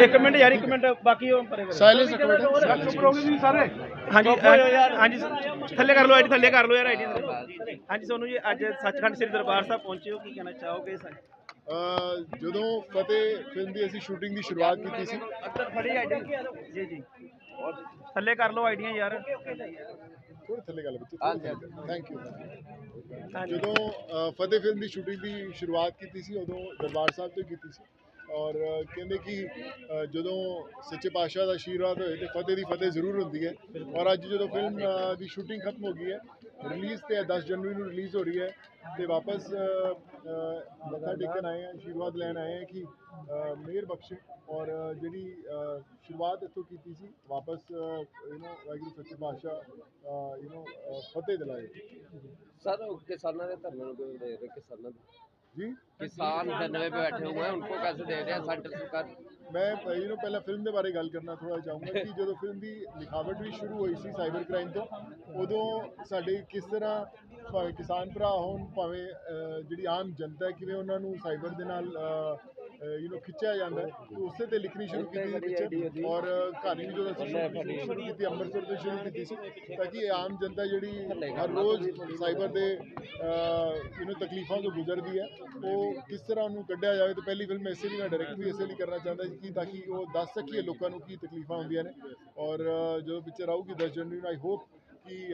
ਇੱਕ ਮਿੰਟ ਯਾਰ ਇੱਕ ਮਿੰਟ ਬਾਕੀ ਉਹ ਪਰੇ ਕਰੋ। ਸਾਇਲੈਂਸ ਇੱਕ ਮਿੰਟ silence। ਹਾਂਜੀ ਅ- ਹਾਂਜੀ ਥੱਲੇ ਕਰ ਲਓ ਆਈਡੀ ਥੱਲੇ ਕਰ ਲਓ ਯਾਰ ਆਈਡੀ ਹਾਂਜੀ ਸੋਨੂੰ ਜੀ ਅੱਜ ਸੱਚਖੰਡ ਸ੍ਰੀ ਦਰਬਾਰ ਸਾਹਿਬ ਪਹੁੰਚੇ ਹੋ ਕੀ ਕਹਿਣਾ ਚਾਹੋਗੇ ਅਹ ਜਦੋਂ ਫਤਿਹ ਫਿਲਮ ਦੀ ਅਸੀਂ ਸ਼ੂਟਿੰਗ ਦੀ ਸ਼ੁਰੂਆਤ ਕੀਤੀ ਸੀ। ਅੰਦਰ ਫੜੀ ਆਈਡੀ। ਜੀ ਜੀ। ਥੱਲੇ ਕਰ ਲਓ ਆਈਡੀਆਂ ਯਾਰ। ਥੋੜੇ ਥੱਲੇ ਗੱਲ ਬੱਚੇ ਥੈਂਕ ਯੂ ਜਦੋਂ ਅਹ, ਫਤਿਹ ਫਿਲਮ ਦੀ ਸ਼ੂਟਿੰਗ ਦੀ ਸ਼ੁਰੂਆਤ ਕੀਤੀ ਸੀ ਉਦੋਂ ਦਰਬਾਰ ਸਾਹਿਬ ਤੋਂ ਕੀਤੀ ਸੀ। ਔਰ ਕਹਿੰਦੇ ਕਿ ਜਦੋਂ ਸੱਚੇ ਪਾਤਸ਼ਾਹ ਦਾ ਆਸ਼ੀਰਵਾਦ ਹੋਏ ਤੇ ਫਤਿਹ ਦੀ ਫਤਿਹ ਜ਼ਰੂਰ ਹੁੰਦੀ ਹੈ। ਔਰ ਅੱਜ ਜਦੋਂ ਫਿਲਮ ਦੀ ਸ਼ੂਟਿੰਗ ਖਤਮ ਹੋ ਗਈ ਹੈ ਰਿਲੀਜ਼ ਤੇ 10 ਜਨਵਰੀ ਨੂੰ ਰਿਲੀਜ਼ ਹੋ ਰਹੀ ਹੈ ਤੇ ਵਾਪਸ ਮੱਥਾ ਟੇਕਣ ਆਏ ਆ ਆਸ਼ੀਰਵਾਦ ਲੈਣ ਆਏ ਆ ਕਿ ਮੇਰ ਬਖਸ਼। ਔਰ ਜਿਹੜੀ ਸ਼ੁਰੂਆਤ ਇਥੋਂ ਕੀਤੀ ਸੀ, ਵਾਪਸ ਯੂ نو ਵਾਹਿਗੁਰੂ ਸੱਚੇ ਪਾਤਸ਼ਾਹ ਯੂ نو ਫਤਿਹ ਦਿਲਾਏ। ਸਰ ਕਿਸਾਨਾਂ ਦੇ ਧਰਨੇ ਨੂੰ ਕਿਵੇਂ ਦੇਖ ਰਹੇ ਜੀ किसान धरने पे बैठे हुए हैं उनको कैसे दे रहे हैं सेंटर सरकार ਮੈਂ ਯੂ نو ਪਹਿਲਾਂ ਫਿਲਮ ਦੇ ਬਾਰੇ ਗੱਲ ਕਰਨਾ ਥੋੜਾ ਚਾਹੂੰਗਾ ਕਿ ਜਦੋਂ ਫਿਲਮ ਦੀ ਲਿਖਾਵਟ ਵੀ ਸ਼ੁਰੂ ਹੋਈ ਸੀ ਸਾਈਬਰ ਕ੍ਰਾਈਮ ਤੋਂ ਉਦੋਂ ਸਾਡੇ ਕਿਸ ਤਰ੍ਹਾਂ ਭਾਵੇਂ ਕਿਸਾਨ ਭਰਾ ਹੋਣ ਭਾਵੇਂ ਅਹ, ਜਿਹੜੀ ਆਮ ਜਨਤਾ ਹੈ ਕਿਵੇਂ ਉਹਨਾਂ ਨੂੰ ਸਾਈਬਰ ਦੇ ਨਾਲ ਯੂ نو ਖਿੱਚਿਆ ਜਾਂਦਾ ਹੈ ਤੇ ਉਸੇ ਤੇ ਲਿਖਣੀ ਸ਼ੁਰੂ ਕੀਤੀ ਸੀ ਪਿੱਛੇ ਔਰ ਅਹ, ਕਹਾਣੀ ਵੀ ਜਦੋਂ ਅਸੀਂ ਸ਼ੁਰੂ ਸ਼ੁਰੂ ਕੀਤੀ ਅੰਮ੍ਰਿਤਸਰ ਤੋਂ ਸ਼ੁਰੂ ਕੀਤੀ ਸੀ ਤਾਂ ਕਿ ਇਹ ਆਮ ਜਨਤਾ ਜਿਹੜੀ ਹਰ ਰੋਜ਼ ਸਾਈਬਰ ਦੇ ਯੂ نو ਤਕਲੀਫਾਂ ਤੋਂ ਗੁਜ਼ਰਦੀ ਹੈ ਉਹ ਕਿਸ ਤਰ੍ਹਾਂ ਉਹਨੂੰ ਕੱਢਿਆ ਜਾਵੇ ਤੇ ਪਹਿਲੀ ਫਿਲਮ ਇਸੇ ਲਈ ਮੈਂ ਡਾਇਰੈਕਟ ਵੀ ਇਸੇ ਲਈ ਕਰਨਾ ਚਾਹੁੰਦਾ ਸੀ ਕਿ ਤਾਂ ਕਿ ਉਹ ਦੱਸ ਸਕੀਏ ਲੋਕਾਂ ਨੂੰ ਕੀ ਤਕਲੀਫਾਂ ਹੁੰਦੀਆਂ ਨੇ ਔਰ ਅਹ, ਜਦੋਂ ਪਿਕਚਰ ਆਊਗੀ 10 ਜਨਵਰੀ ਨੂੰ ਆਈ ਹੋਪ ਕਿ